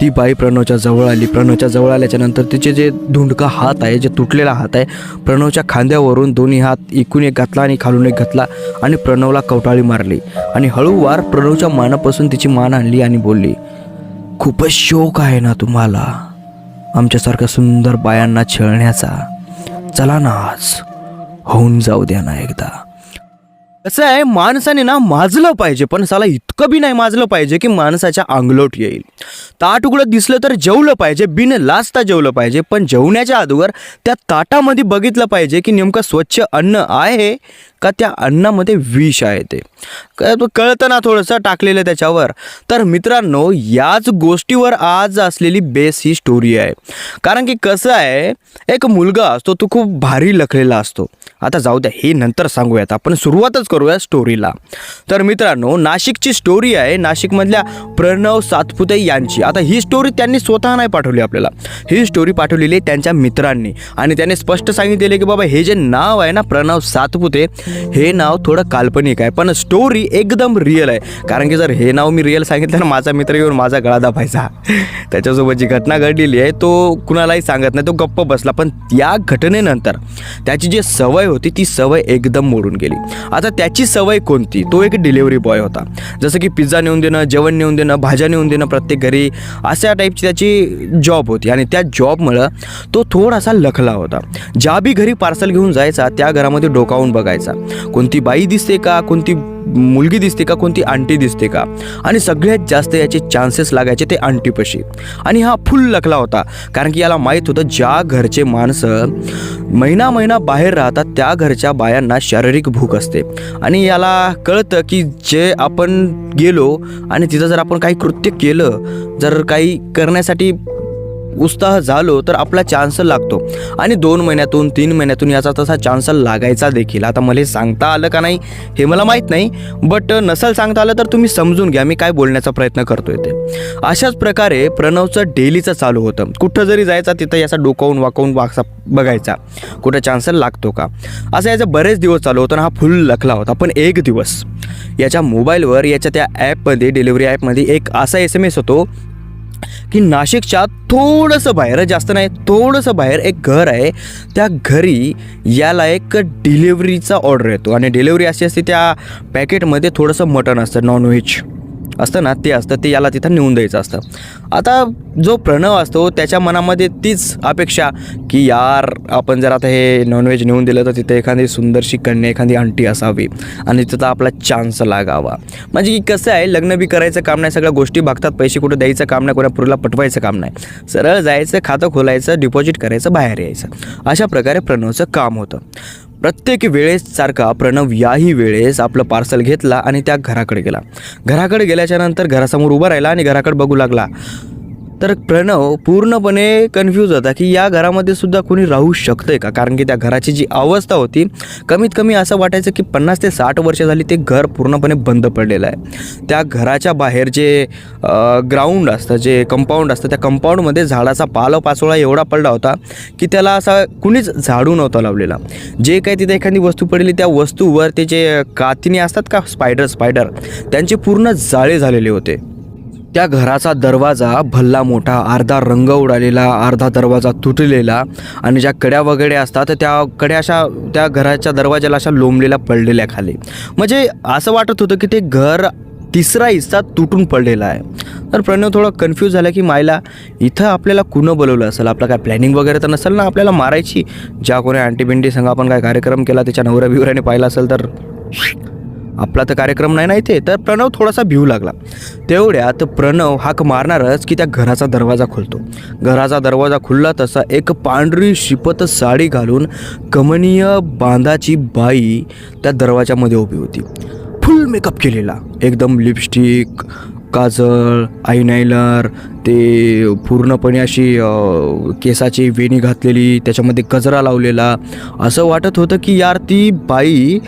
ती बाई प्रणवच्या जवळ आली. प्रणवच्या जवळ आल्याच्यानंतर तिचे जे धुंडका हात आहे जे तुटलेला हात आहे प्रणवच्या खांद्यावरून दोन्ही हात एकूण एक घातला आणि खालून एक घातला आणि प्रणवला कवटाळी मारली. आणि हळूवार प्रणवच्या मानापासून तिची मान आणली आणि बोलली खूपच शोक आहे ना तुम्हाला? आमच्यासारख्या सुंदर बायांना छळण्याचा. चला ना आज. होऊन जाऊ द्या ना एकदा. कसं आहे माणसाने ना माजलं पाहिजे पण साला इतकं बी नाही माजलं पाहिजे की माणसाच्या अंगलोट येईल. ताट दिसलं तर जेवलं पाहिजे बिन लाजता जेवलं पाहिजे पण जेवण्याच्या अगोदर त्या ताटामध्ये बघितलं पाहिजे की नेमकं स्वच्छ अन्न आहे का त्या अन्नामध्ये विष आहे ते. कळतं ना थोडंसं टाकलेलं त्याच्यावर. तर मित्रांनो याच गोष्टीवर आज असलेली बेस ही स्टोरी आहे. कारण की कसं आहे एक मुलगा असतो तो खूप भारी लखलेला असतो. आता जाऊ द्या हे नंतर सांगूयात. आपण सुरुवातच करूया स्टोरीला तर मित्रांनो नाशिकची स्टोरी आहे नाशिकमधल्या प्रणव सातपुते यांची. आता ही स्टोरी त्यांनी स्वतः नाही पाठवली आपल्याला. ही स्टोरी पाठवलेली आहे त्यांच्या मित्रांनी. आणि त्याने स्पष्ट सांगितलेले की बाबा हे जे नाव आहे ना प्रणव सातपुते हे नाव थोडं काल्पनिक आहे. पण स्टोरी एकदम रिअल आहे. कारण की जर हे नाव मी रिअल सांगितलं ना माझा मित्र येऊन माझा गळा दाबायचा. त्याच्यासोबत जी घटना घडलेली आहे तो कुणालाही सांगत नाही तो गप्प बसला. पण त्या घटनेनंतर त्याची जी सवय होती? ती सवय एकदम मोडून गेली. आता त्याची सवय कोणती? तो एक डिलिव्हरी बॉय होता. जसं की पिझ्झा नेऊन देणं जेवण नेऊन देणं भाज्या नेऊन देणं प्रत्येक घरी अशा टाईपची त्याची जॉब होती. आणि त्या जॉबमुळं तो थोडासा लखला होता. ज्या बी घरी पार्सल घेऊन जायचा त्या घरामध्ये डोकावून बघायचा. कोणती बाई दिसते का? कोणती मुलगी दिसते का? कोणती आंटी दिसते का? आणि सगळ्यात जास्त याचे चान्सेस लागायचे ते आंटीपाशी. आणि हा फुल लखला होता. कारण की याला माहीत होतं ज्या घरचे माणसं महिना महिना बाहेर राहतात त्या घरच्या बायांना शारीरिक भूक असते. आणि याला कळतं की जे आपण गेलो आणि तिथं जर आपण काही कृत्य केलं जर काही करण्यासाठी उत्साह झालो तर आपला चान्स लागतो. आणि दोन महिन्यातून तीन महिन्यातून याचा तसा चान्स लागायचा देखील. आता मला हे सांगता आलं का नाही हे मला माहीत नाही. बट नसेल सांगता आलं तर तुम्ही समजून घ्या मी काय बोलण्याचा प्रयत्न करतोय ते. अशाच प्रकारे प्रणवचं डेलीचं चालू होतं. कुठं जरी जायचा तिथं याचा डोकावून वाकवून वाकसा बघायचा. कुठं चान्स लागतो का? असं याचं बरेच दिवस चालू होतं हा फुल लखला होता. पण एक दिवस याच्या मोबाईलवर याच्या त्या ॲपमध्ये डिलिव्हरी ॲपमध्ये एक असा एस एम एस होतो की नाशिकच्या थोडंसं बाहेर जास्त नाही थोडंसं बाहेर एक घर आहे. त्या घरी याला एक डिलिव्हरीचा ऑर्डर येतो. आणि डिलिव्हरी अशी असते त्या पॅकेटमध्ये थोडंसं मटण असतं नॉनव्हेज. असतं ना ते असतं ते याला तिथं नेऊन द्यायचं असतं. आता जो प्रणव असतो त्याच्या मनामध्ये तीच अपेक्षा की यार आपण जर आता हे नॉनव्हेज नेऊन दिलं तर तिथे एखादी सुंदरशी कन्या एखादी आंटी असावी आणि तिथं आपला चान्स लागावा. म्हणजे की कसं आहे लग्न बी करायचं काम नाही सगळ्या गोष्टी बघतात पैसे कुठं द्यायचं काम नाही कोणा पुरीला पटवायचं काम नाही. सरळ जायचं खातं खोलायचं डिपॉझिट करायचं बाहेर यायचं. अशा प्रकारे प्रणवचं काम होतं. प्रत्येक वेळेस सारखा प्रणव याही वेळेस आपलं पार्सल घेतला आणि त्या घराकडे गेला. घराकडे गेल्याच्यानंतर घरासमोर उभा राहिला आणि घराकडे बघू लागला. तर प्रणव पूर्णपणे कन्फ्यूज होता की या घरामध्ये सुद्धा कोणी राहू शकतं आहे का? कारण की त्या घराची जी अवस्था होती कमीत कमी असं वाटायचं की पन्नास ते साठ वर्ष झाली ते घर पूर्णपणे बंद पडलेलं आहे. त्या घराच्या बाहेर जे ग्राउंड असतं जे कंपाऊंड असतं त्या कंपाऊंडमध्ये झाडाचा पालपाचोळा एवढा पडला होता की त्याला असा कुणीच झाडू नव्हता लावलेला. जे काही तिथे एखादी वस्तू पडली त्या वस्तूवर ते जे कातिनी असतात का स्पायडर स्पायडर त्यांचे पूर्ण जाळे झालेले होते. त्या घराचा दरवाजा भल्ला मोठा अर्धा रंग उडालेला अर्धा दरवाजा तुटलेला आणि ज्या कड्या वगैरे असतात त्या कड्या अशा त्या घराच्या दरवाजाला अशा लोंबलेल्या पडलेल्या खाली. म्हणजे असं वाटत होतं की ते घर तिसरा हिस्सा तुटून पडलेला आहे. तर प्रणव थोडं कन्फ्यूज झाला की मायला इथं आपल्याला कुणं बोलवलं असेल? आपलं काय प्लॅनिंग वगैरे तर नसेल ना आपल्याला मारायची? ज्या कोणी अँटीबिंटी संघ आपण काय कार्यक्रम केला त्याच्या नवऱ्या बिवऱ्याने पाहिला असेल तर आपला तर कार्यक्रम नाही ना इथे. तर प्रणव थोडासा भिऊ लागला. तेवढ्यात प्रणव हाक मारणारच की त्या घराचा दरवाजा खुलतो. घराचा दरवाजा खुलला तसा एक पांढरी शिपत साडी घालून कमनीय बांधाची बाई त्या दरवाजामध्ये उभी होती. फुल मेकअप केलेला. एकदम लिपस्टिक काजळ आयनायलर ते पूर्णपणे अशी केसाची वेणी घातलेली त्याच्यामध्ये गजरा लावलेला. असं वाटत होतं की यार ती बाई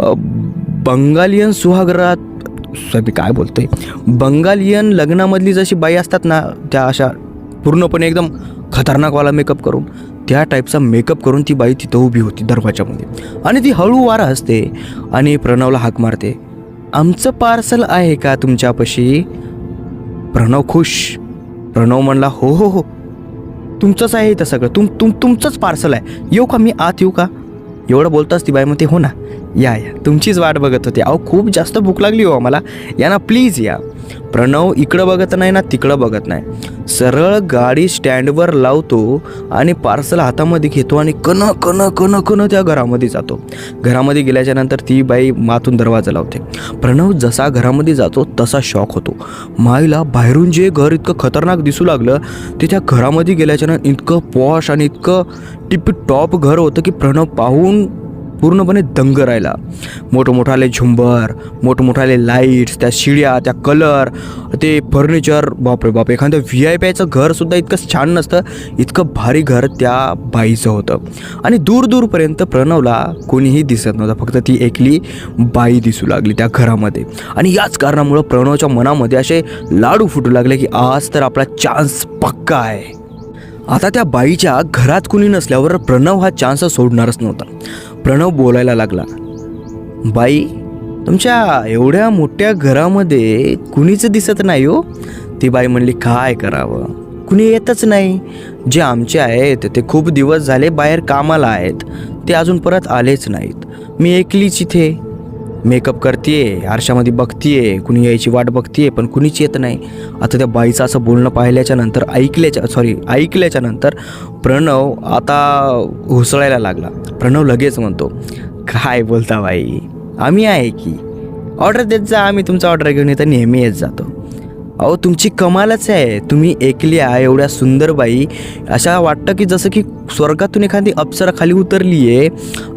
बंगालियन सुहागरात सॉरी काय बोलतो आहे बंगालियन लग्नामधली जशी बाई असतात ना त्या अशा पूर्णपणे एकदम खतरनाकवाला मेकअप करून त्या टाईपचा मेकअप करून ती बाई तिथं उभी होती दरवाजामध्ये. आणि ती हळू वारा असते आणि प्रणवला हाक मारते. आमचं पार्सल आहे का तुमच्यापाशी? प्रणव खुश. प्रणव म्हणला हो हो हो. तुमचंच आहे इथं सगळं. तुम तुम तुमचंच पार्सल आहे. येऊ का? मी आत येऊ का? एवढं बोलताच ती बाई म्हणते हो ना. या या. तुमचीच वाट बघत होती. अहो खूप जास्त भूक लागली हो आम्हाला. या ना प्लीज या. प्रणव इकडं बघत नाही ना तिकडं बघत नाही. सरळ गाडी स्टँडवर लावतो आणि पार्सल हातामध्ये घेतो आणि कन कन कन कन त्या घरामध्ये जातो. घरामध्ये गेल्याच्यानंतर ती बाई मातून दरवाजा लावते. प्रणव जसा घरामध्ये जातो तसा शॉक होतो. माईला बाहेरून जे घर इतकं खतरनाक दिसू लागलं ते त्या घरामध्ये गेल्याच्या इतकं पॉश आणि इतकं टिप टॉप घर होतं की प्रणव पाहून पूर्णपणे दंग राहिला. मोठमोठाले झुंबर मोठमोठाले लाईट्स त्या शिड्या त्या कलर ते फर्निचर बापरे बाप एखादं व्ही आय पीचं घरसुद्धा इतकं छान नसतं इतकं भारी घर त्या बाईचं होतं. आणि दूर दूरपर्यंत प्रणवला कोणीही दिसत नव्हतं फक्त ती एकली बाई दिसू लागली त्या घरामध्ये. आणि याच कारणामुळं प्रणवच्या मनामध्ये असे लाडू फुटू लागले की आज तर आपला चान्स पक्का आहे. आता त्या बाईच्या घरात कुणी नसल्यावर प्रणव हा चान्स सोडणारच नव्हता. प्रणव बोलायला लागला. बाई तुमच्या एवढ्या मोठ्या घरामध्ये कुणीच दिसत नाही हो. ती बाई म्हणली काय करावं? कुणी येतच नाही. जे आमचे आहेत ते खूप दिवस झाले बाहेर कामाला आहेत. ते अजून परत आलेच नाहीत. मी एकलीच इथे. मेकअप करते आरशामध्ये बघतीये कुणी यायची वाट बघतीये पण कुणीच येत नाही. आता त्या बाईचं असं बोलणं पाहिल्याच्या नंतर ऐकल्याच्या सॉरी ऐकल्याच्या नंतर प्रणव आता हुसळायला लागला. प्रणव लगेच म्हणतो काय बोलता बाई? आम्ही आहे की. ऑर्डर देत जा आम्ही तुमचा ऑर्डर घेऊन येतं नेहमी येत जातो. अहो तुमची कमालच आहे. तुम्ही एकल्या एवढ्या सुंदर बाई. अशा वाटतं की जसं की स्वर्गातून एखादी अप्सरा खाली उतरली आहे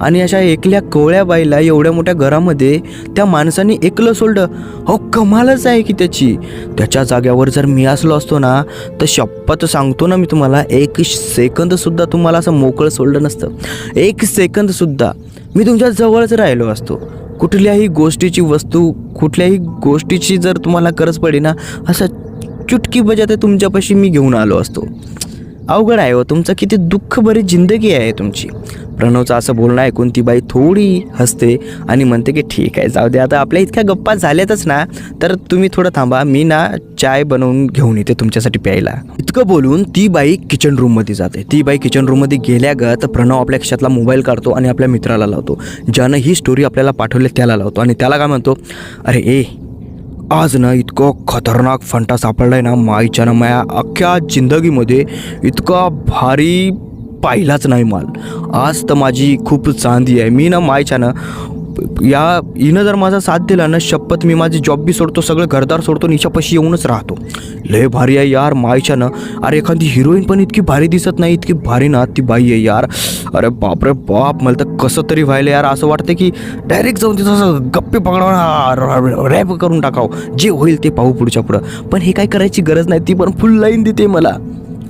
आणि अशा एकल्या कवळ्या बाईला एवढ्या मोठ्या घरामध्ये त्या माणसाने एकलं सोडलं. हो कमालच आहे की त्याची. त्याच्या जाग्यावर जर मी असलो असतो ना तर शपथ सांगतो ना मी तुम्हाला एक सेकंदसुद्धा तुम्हाला असं मोकळं सोडलं नसतं. एक सेकंदसुद्धा मी तुमच्या जवळच राहिलो असतो. कुठल्याही गोष्टीची वस्तू कुठल्याही गोष्टीची जर तुम्हाला गरज पडली ना असं चुटकी बजाते तुमच्यापाशी मी घेऊन आलो असतो. अवघड आहे हो. तुमचं किती दुःखभरी जिंदगी आहे तुमची. प्रणवचं असं बोलणं ऐकून ती बाई थोडी हसते आणि म्हणते की ठीक आहे जाऊ दे. आता आपल्या इतक्या गप्पा झाल्यातच ना तर तुम्ही थोडं थांबा. मी ना चाय बनवून घेऊन येते तुमच्यासाठी प्यायला. इतकं बोलून ती बाई किचन रूममध्ये जाते. ती बाई किचन रूममध्ये गेल्यागत प्रणव आपल्या खिशातला मोबाईल काढतो आणि आपल्या मित्राला लावतो. ज्यानं ही स्टोरी आपल्याला पाठवली त्याला लावतो. आणि त्याला काय म्हणतो? अरे ए आज ना इतकं खतरनाक फंटा सापडलाय ना माईच्या ना माया अख्ख्या जिंदगीमध्ये इतका भारी पाहिलाच नाही माल. आज तर माझी खूप चांदी आहे. मी ना मायच्या ना या हिनं जर माझा साथ दिला ना शपथ मी माझी जॉब बी सोडतो सगळं घरदार सोडतो निशापाशी येऊनच राहतो. लय भारी आहे यार मायच्या ना. अरे एखादी हिरोईन पण इतकी भारी दिसत नाही इतकी भारी ना ती बाई आहे यार. अरे बापरे बाप मला तर कसं तरी व्हायलं यार. असं वाटतं की डायरेक्ट जाऊन तिथं असं गप्पे पकडावं रॅप करून टाकावं. जे होईल ते पाहू पुढच्या पुढं. पण हे काय करायची गरज नाही ती पण फुल लाईन देते मला.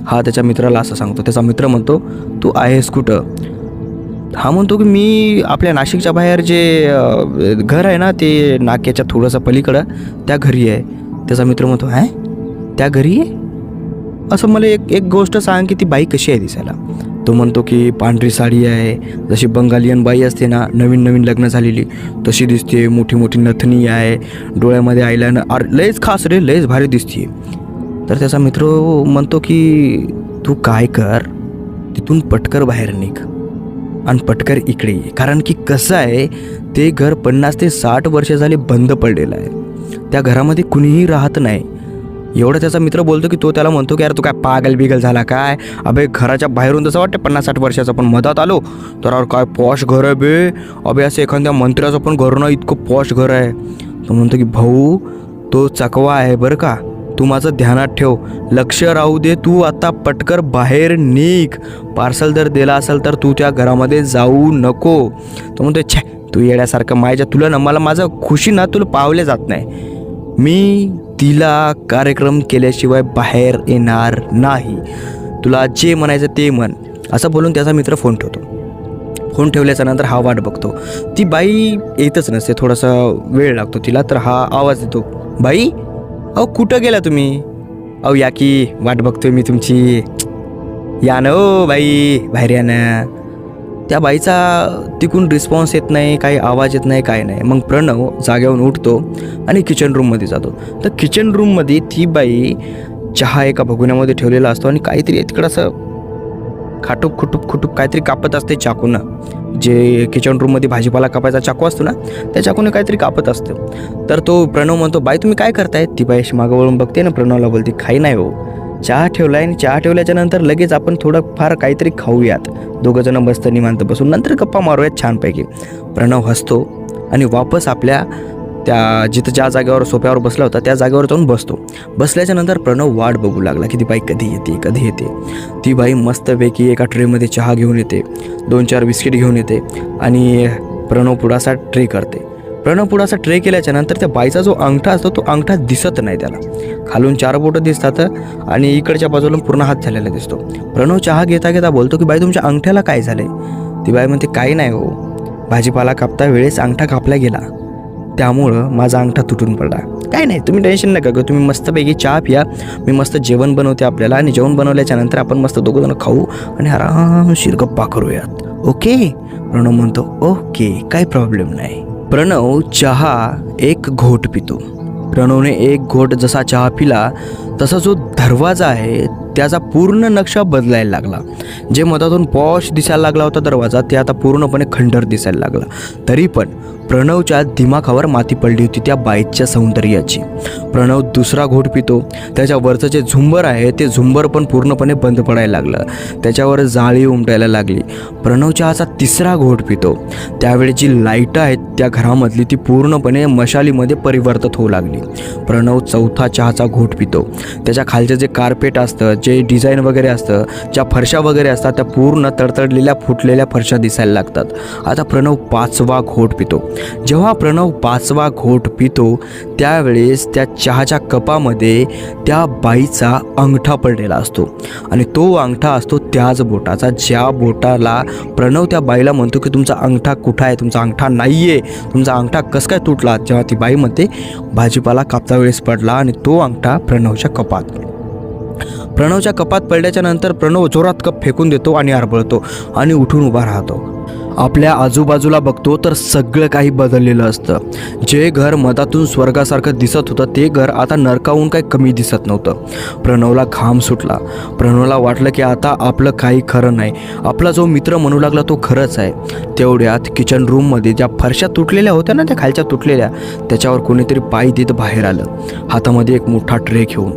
हा त्याच्या मित्राला असं सांगतो. त्याचा मित्र म्हणतो तू आहेस कुठं? हा म्हणतो की मी आपल्या नाशिकच्या बाहेर जे घर आहे ना ते नाक्याच्या थोडंसं पलीकडं त्या घरी आहे. त्याचा मित्र म्हणतो आहे त्या घरी आहे? असं मला एक एक गोष्ट सांग की ती बाई कशी आहे दिसायला. तो म्हणतो की पांढरी साडी आहे. जशी बंगालियन बाई असते ना नवीन नवीन लग्न झालेली तशी दिसते मोठी मोठी नथनी आहे. डोळ्यामध्ये आयला ना अरे लयच खास रे लयच भारी दिसते तर त्याचा मित्र म्हणतो की तू काय कर? तिथून पटकर बाहेर निघ. आणि पटकर इकडे ये. कारण की कसं आहे ते घर पन्नास ते साठ वर्ष झाले बंद पडलेलं आहे. त्या घरामध्ये कुणीही राहत नाही. एवढं त्याचा मित्र बोलतो की तो त्याला म्हणतो की यार तू काय पागल बिगल झाला काय? अबे घराच्या बाहेरून तसं वाटतं पन्नास साठ वर्षाचं पण मधात आलो. तर अरे काय पॉश घर आहे बे? अबे असं एखाद्या मंत्र्याचं पण घर ना इतकं पॉश घर आहे. तो म्हणतो की भाऊ तो चकवा आहे बरं का. तू माझं ध्यानात ठेव. लक्ष राहू दे तू आता पटकर बाहेर निघ. पार्सल जर दिला असेल तर तू त्या घरामध्ये जाऊ नको. तो म्हणतो छे तू येण्यासारखं माझ्या तुला ना मला माझं खुशी ना तुला पावले जात नाही. मी तिला कार्यक्रम केल्याशिवाय बाहेर येणार नाही. तुला जे म्हणायचं ते म्हण. असं बोलून त्याचा मित्र फोन ठेवतो. फोन ठेवल्याच्या नंतर हा वाट बघतो. ती बाई येतच नसते थोडासा वेळ लागतो तिला तर हा आवाज देतो बाई अहो कुठं गेला तुम्ही? अहो या की वाट बघतोय मी तुमची. या ना ओ बाई बाहेर या ना. त्या बाईचा तिकून रिस्पॉन्स येत नाही काही आवाज येत नाही काय नाही. मग प्रणव जाग्यावरून उठतो आणि किचन रूममध्ये जातो. तर किचन रूममध्ये ती बाई चहा एका भगुन्यामध्ये ठेवलेला असतो आणि काहीतरी तिकडं असं खाटूप खुटूप खुटूप काहीतरी कापत असते चाकूनं. जे किचन रूममध्ये भाजीपाला कापायचा चाकू असतो ना त्या चाकूने काहीतरी कापत असतं. तर तो प्रणव म्हणतो बाई तुम्ही काय करताय? ती बाई अशी मागं वळून बघते ना प्रणवला बोलते खाई नाही हो. चहा ठेवलाय आणि चहा ठेवल्याच्या नंतर लगेच आपण थोडं फार काहीतरी खाऊयात. दोघं जण मस्त निवांत बसून नंतर गप्पा मारूयात छानपैकी. प्रणव हसतो आणि वापस आपल्या त्या जिथं ज्या जागेवर सोप्यावर बसला होता त्या जागेवर जाऊन बसतो. बसल्याच्या नंतर प्रणव वाट बघू लागला की ती बाई कधी येते कधी येते. ती बाई मस्तपैकी एका ट्रेमध्ये चहा घेऊन येते दोन चार बिस्किट घेऊन येते आणि प्रणव पुढासा ट्रे करते. प्रणव पुढासा ट्रे केल्याच्यानंतर त्या बाईचा जो अंगठा असतो तो अंगठा दिसत नाही त्याला. खालून चार बोटं दिसतात आणि इकडच्या बाजूला पूर्ण हात झालेला दिसतो. प्रणव चहा घेता घेता बोलतो की बाई तुमच्या अंगठ्याला काय झालं ती बाई म्हणते काही नाही हो. भाजीपाला कापता वेळेस अंगठा कापला गेला. त्यामुळं माझा अंगठा तुटून पडला. काय नाही तुम्ही टेन्शन नका घेऊ तुम्ही मस्तपैकी चहा पिया. मी मस्त जेवण बनवते आपल्याला आणि जेवण बनवल्याच्या नंतर आपण मस्त दोघं जण खाऊ आणि आरामशीर गप्पा करूयात. ओके? प्रणव म्हणतो ओके काही प्रॉब्लेम नाही. प्रणव चहा एक घोट पितो. प्रणवने एक घोट जसा चहा पिला तसा जो दरवाजा आहे त्याचा पूर्ण नक्षा बदलायला लागला. जे मधातून पॉश दिसायला लागला होता दरवाजा ते आता पूर्णपणे खंडर दिसायला लागला. तरी पण प्रणवच्या दिमाखावर माती पडली होती त्या बाईकच्या सौंदर्याची. प्रणव दुसरा घोट पितो. त्याच्या वरचं जे झुंबर आहे ते झुंबर पण पूर्णपणे बंद पडायला लागलं. त्याच्यावर जाळी उमटायला लागली. प्रणव चहाचा तिसरा घोट पितो. त्यावेळी जी लाईटं आहेत त्या घरामधली ती पूर्णपणे मशालीमध्ये परिवर्तित होऊ लागली. प्रणव चौथा चहाचा घोट पितो. त्याच्या खालचं जे कार्पेट असतं जे डिझाईन वगैरे असतं ज्या फरशा वगैरे असतात त्या पूर्ण तडतडलेल्या फुटलेल्या फरशा दिसायला लागतात. आता प्रणव पाचवा घोट पितो. जेव्हा प्रणव पाचवा घोट पितो त्यावेळेस त्या चहाच्या कपामध्ये त्या बाईचा अंगठा पडलेला असतो. आणि तो अंगठा असतो त्याच बोटाचा. ज्या बोटाला प्रणव त्या बाईला म्हणतो की तुमचा अंगठा कुठं आहे? तुमचा अंगठा नाही आहे तुमचा अंगठा कसं काय तुटला? जेव्हा ती बाई म्हणते भाजीपाला कापता वेळेस पडला आणि तो अंगठा प्रणवच्या कपात प्रणवच्या कपात पडल्याच्या नंतर प्रणव जोरात कप फेकून देतो आणि आरबळतो आणि उठून उभा राहतो. आपल्या आजूबाजूला बघतो तर सगळं काही बदललेलं असतं. जे घर मधातून स्वर्गासारखं दिसत होतं ते घर आता नरकाहून काही कमी दिसत नव्हतं. प्रणवला घाम सुटला. प्रणवला वाटलं की आता आपलं काही खरं नाही. आपला जो मित्र म्हणू लागला तो खरंच आहे. तेवढ्यात किचन रूममध्ये ज्या फरशा तुटलेल्या होत्या ना त्या खालच्या तुटलेल्या त्याच्यावर कोणीतरी पाय देत बाहेर आलं. हातामध्ये एक मोठा ट्रे घेऊन.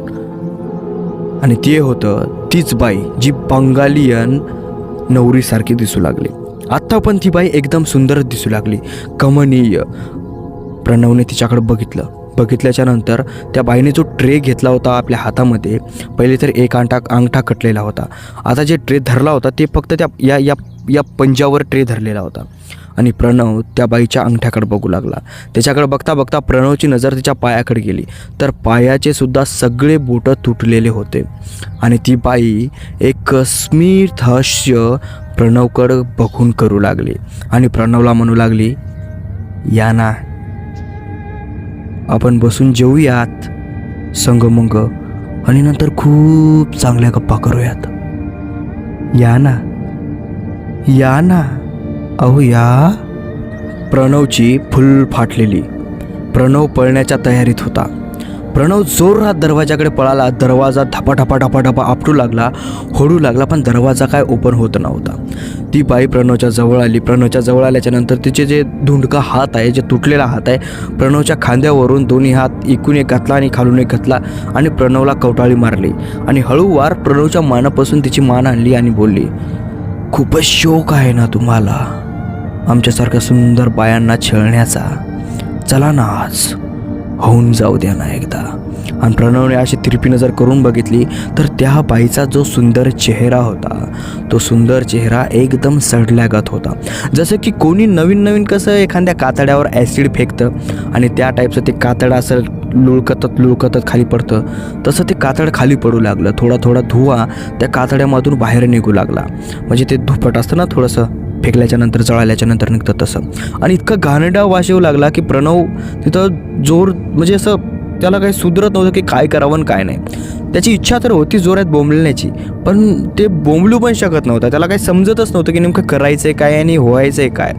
आणि ते होतं तीच बाई जी बंगालियन नवरीसारखी दिसू लागली. आत्ता पण ती बाई एकदम सुंदर दिसू लागली. कमनीय. प्रणवने तिच्याकडे बघितलं. बघितल्याच्या नंतर त्या बाईने जो ट्रे घेतला होता आपल्या हातामध्ये पहिले तर एक अंगठा अंगठा कटलेला होता. आता जे ट्रे धरला होता ते फक्त त्या या या या पंजावर ट्रे धरलेला होता. आणि प्रणव त्या बाईच्या अंगठ्याकडे बघू लागला. त्याच्याकडे बघता बघता प्रणवची नजर तिच्या पायाकडे गेली. तर पायाचे सुद्धा सगळे बोटं तुटलेले होते. आणि ती बाई एक स्मित हास्य प्रणवकडं बघून करू लागली. आणि प्रणवला म्हणू लागली या ना आपण बसून जेऊयात संगमंग. आणि नंतर खूप चांगल्या गप्पा करूयात. या ना या ना अहो या. प्रणवची फुल फाटलेली. प्रणव पळण्याच्या तयारीत होता. प्रणव जोरात दरवाजाकडे पळाला दरवाजा धपा ठपा धपा आपटू लागला होडू लागला पण दरवाजा काय ओपन होत नव्हता. ती बाई प्रणवच्या जवळ आली. प्रणवच्या जवळ आल्याच्यानंतर तिचे जे धुंडका हात आहे जे तुटलेला हात आहे प्रणवच्या खांद्यावरून दोन्ही हात इकून एक घातला आणि खालून एक घातला आणि प्रणवला कवटाळी मारली. आणि हळूवार प्रणवच्या मानापासून तिची मान आणली आणि बोलली खूपच शोक आहे ना तुम्हाला? आमच्यासारख्या सुंदर बायांना छळण्याचा. चला ना आज. होऊन जाऊ द्या ना एकदा. आणि प्रणवने अशी तिरपी नजर करून बघितली तर त्या बाईचा जो सुंदर चेहरा होता तो सुंदर चेहरा एकदम सडल्यागत होता. जसं की कोणी नवीन नवीन कसं एखाद्या कातड्यावर ॲसिड फेकतं आणि त्या टाईपचं ते कातडं असं लुळकतत लुळकतत खाली पडतं तसं ते कातड खाली पडू लागलं. थोडा थोडा धुवा त्या कातड्यामधून बाहेर निघू लागला. म्हणजे ते धुपट असतं ना थोडंसं? फेकल्याच्या नंतर जळाल्याच्या नंतर निघतं तसं. आणि इतकं घाणडा वास येऊ लागला की प्रणव तिथं जोर म्हणजे असं त्याला काही सुधरत नव्हतं की काय करावं आणि काय नाही. त्याची इच्छा तर होती जोरात बोंबलण्याची पण ते बोंबलू पण शकत नव्हता. त्याला काही समजतच नव्हतं की नेमकं करायचं आहे काय आणि व्हायचं आहे काय.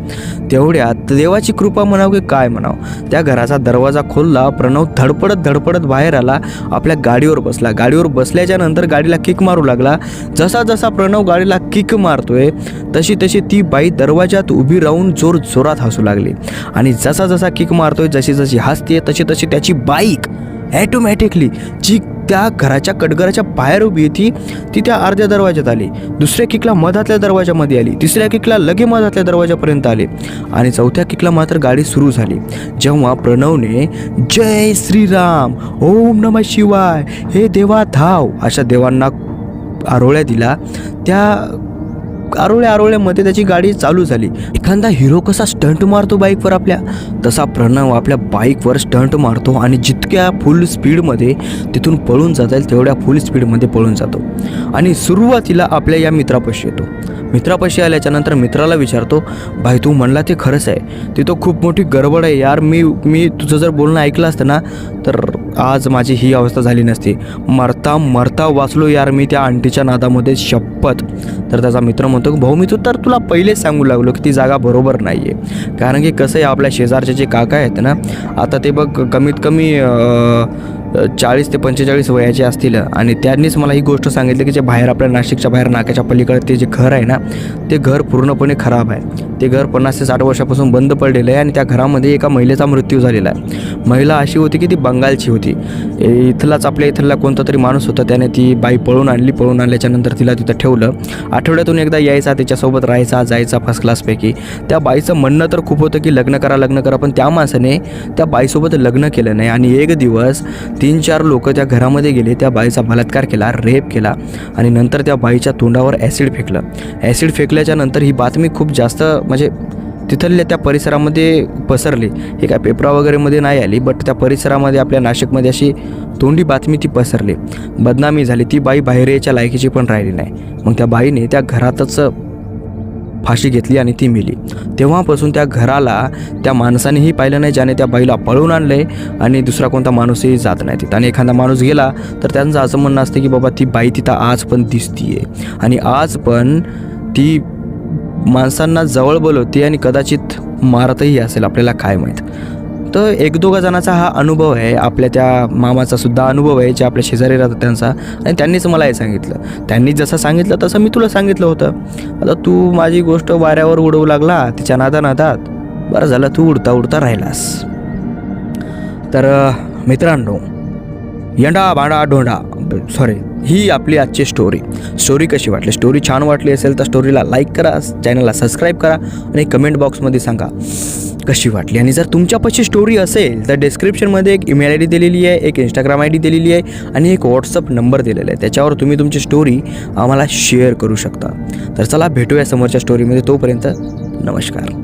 तेवढ्यात देवाची कृपा म्हणाव की काय म्हणावं. त्या घराचा दरवाजा खोलला प्रणव धडपडत धडपडत बाहेर आला आपल्या गाडीवर बसला. गाडीवर बसल्याच्या नंतर गाडीला किक मारू लागला. जसा जसा प्रणव गाडीला किक मारतोय तशी तशी ती बाई दरवाजात उभी राहून जोर जोरात हसू लागली. आणि जसा जसा किक मारतोय जशी जशी हसते तशी तशी त्याची बाईक ॲटोमॅटिकली जी त्या घराच्या कटघराच्या बाहेर उभी होती ती त्या अर्ध्या दरवाज्यात आली. दुसऱ्या किकला मधातल्या दरवाजामध्ये आली. तिसऱ्या किकला लगे मधातल्या दरवाजापर्यंत आले. आणि चौथ्या किकला मात्र गाडी सुरू झाली. जेव्हा प्रणवने जय श्रीराम ओम नम शिवाय हे देवा धाव अशा देवांना आरोळ्या दिला. त्या आरोळ्या आरोळ्यामध्ये त्याची गाडी चालू झाली. एखादा हिरो कसा स्टंट मारतो बाईकवर आपल्या? तसा प्रणव आपल्या बाईकवर स्टंट मारतो आणि जितक्या फुल स्पीडमध्ये तिथून पळून जाता येईल तेवढ्या फुल स्पीडमध्ये पळून जातो. आणि सुरुवातीला आपल्या या मित्रापाशी येतो. मित्रापाशी आल्याच्यानंतर मित्राला विचारतो भाई तू म्हणला ते खरंच आहे. तिथं खूप मोठी गडबड आहे यार. मी मी तुझं जर बोलणं ऐकलं असतं ना तर आज माझी ही अवस्था झाली नसती. मरता मरता वाचलो यार मी त्या आंटीच्या नादामध्ये शपथ. तर त्याचा मित्र म्हणतो की भाऊ मी तू तर तुला पहिलेच सांगू लागलो की ती जागा बरोबर नाही आहे कारण की कसं आहे आपल्या शेजारचे जे काका आहेत ना आता ते बघ कमीत कमी आ, चाळीस ते पंचेचाळीस वयाचे असतील. आणि त्यांनीच मला ही गोष्ट सांगितली की जे बाहेर आपल्या नाशिकच्या बाहेर नाक्याच्या पलीकडे ते जे घर आहे ना ते घर पूर्णपणे खराब आहे. ते घर पन्नास ते साठ वर्षापासून बंद पडलेलं आहे आणि त्या घरामध्ये एका महिलेचा मृत्यू झालेला आहे. महिला अशी होती की ती बंगालची होती. इथलाच आपल्या इथला कोणता तरी माणूस होता त्याने ती बाई पळून आणली पळून आणल्याच्यानंतर तिला तिथं ठेवलं. आठवड्यातून एकदा यायचा तिच्यासोबत राहायचा जायचा फर्स्ट क्लासपैकी त्या बाईचं म्हणणं तर खूप होतं की लग्न करा लग्न करा पण त्या माणसाने त्या बाईसोबत लग्न केलं नाही. आणि एक दिवस तीन चार लोक त्या घरामध्ये गेले त्या बाईचा बलात्कार केला रेप केला आणि नंतर त्या बाईच्या तोंडावर ॲसिड फेकलं. ॲसिड फेकल्याच्या नंतर ही बातमी खूप जास्त म्हणजे तिथल्या त्या परिसरामध्ये पसरली. हे काय पेपरा वगैरेमध्ये नाही आली बट त्या परिसरामध्ये आपल्या नाशिकमध्ये अशी तोंडी बातमी ती पसरली. बदनामी झाली. ती बाई बाहेर यायच्या लायकीची पण राहिली नाही. मग त्या बाईने त्या घरातच फाशी घेतली आणि ती मिली. तेव्हापासून त्या घराला त्या माणसानेही पाहिलं नाही ज्याने त्या बाईला पळून आणले आणि दुसरा कोणता माणूसही जात नाही तिथं. आणि एखादा माणूस गेला तर त्यांचं असं म्हणणं असतं की बाबा ती बाई तिथं आज पण दिसतीये. आणि आज पण ती माणसांना जवळ बोलवते आणि कदाचित मारतही असेल आपल्याला काय माहीत. तर एक दोघा जणांचा हा अनुभव आहे. आपल्या त्या मामाचा सुद्धा अनुभव आहे जे आपल्या शेजारी राहतात त्यांचा. आणि त्यांनीच मला हे सांगितलं. त्यांनी जसं सांगितलं तसं मी तुला सांगितलं होतं. आता तू माझी गोष्ट वाऱ्यावर उडवू लागला तिच्या नादा नादात बरं झालं तू उडता उडता राहिलास. तर मित्रांनो यंडा भांडा ढोंडा सॉरी ही आपली आजची स्टोरी स्टोरी कशी वाटली? स्टोरी छान वाटली असेल तर स्टोरीला लाईक करा चॅनलला सबस्क्राईब करा आणि कमेंट बॉक्समध्ये सांगा. कशी वाटली? आणि जर तुमच्यापाशी स्टोरी असेल तर डिस्क्रिप्शनमध्ये एक ईमेल आय डी दिलेली आहे एक इंस्टाग्राम आय डी दिलेली आहे आणि एक व्हॉट्सअप नंबर दिलेला आहे. त्याच्यावर तुम्ही तुमची स्टोरी आम्हाला शेअर करू शकता. तर चला भेटूया समोरच्या स्टोरीमध्ये तोपर्यंत नमस्कार.